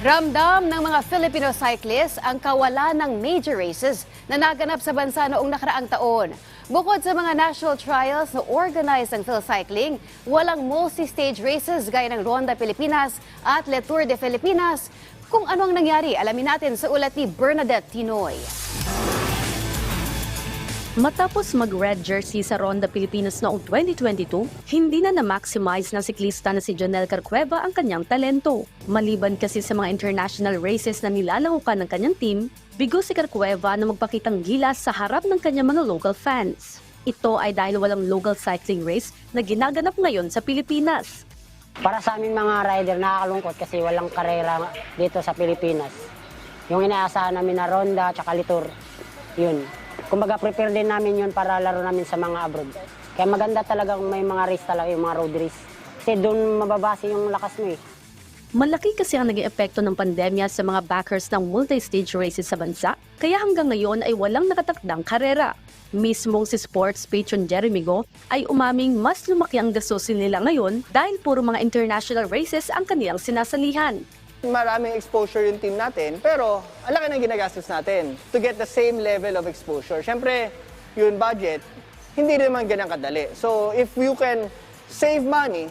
Ramdam ng mga Filipino cyclists ang kawalan ng major races na naganap sa bansa noong nakaraang taon. Bukod sa mga national trials na organized ng Philcycling, walang multi-stage races gaya ng Ronda Pilipinas at Le Tour de Filipinas. Kung ano ang nangyari, alamin natin sa ulat ni Bernadette Tinoy. Matapos mag-red jersey sa Ronda Pilipinas noong 2022, hindi na na-maximize ng siklista na si Jonel Carcueva ang kanyang talento. Maliban kasi sa mga international races na nilalangukan ng kanyang team, bigo si Carcueva na magpakitang gilas sa harap ng kanyang mga local fans. Ito ay dahil walang local cycling race na ginaganap ngayon sa Pilipinas. Para sa amin mga rider, nakakalungkot kasi walang karera dito sa Pilipinas. Yung inaasahan namin na Ronda at Litur, yun. Kumbaga prepare din namin yun para laro namin sa mga abroad. Kaya maganda talaga kung may mga race talaga, yung mga road race. Kasi doon mababase yung lakas mo eh. Malaki kasi ang naging epekto ng pandemya sa mga backers ng multi-stage races sa bansa, kaya hanggang ngayon ay walang nakatakdang karera. Mismong si sports patron Jeremy Go ay umaming mas lumaki ang gastusin nila ngayon dahil puro mga international races ang kanilang sinasalihan. Maraming exposure yung team natin, pero ang laki ng ginagastos natin to get the same level of exposure. Siyempre, yung budget, hindi naman ganang kadali. So, if you can save money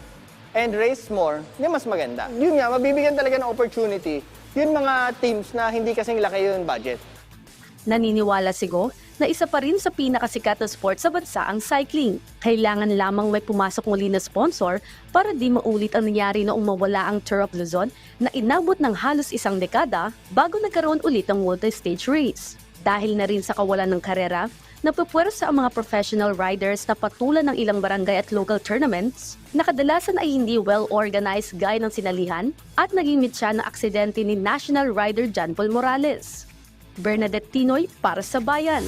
and raise more, yun mas maganda. Yun nga, mabibigyan talaga ng opportunity yun mga teams na hindi kasing laki yung budget. Naniniwala si Go na isa pa rin sa pinakasikat na sport sa bansa ang cycling. Kailangan lamang may pumasok muli na sponsor para di maulit ang nangyari noong mawala ang Tour of Luzon na inabot ng halos isang dekada bago nagkaroon ulit ang multi-stage race. Dahil na rin sa kawalan ng karera, napupwersa ang mga professional riders na patulan ng ilang barangay at local tournaments na kadalasan ay hindi well-organized gaya ng sinalihan at naging mitya ng aksidente ni national rider John Paul Morales. Bernadette Tinoy para sa Bayan.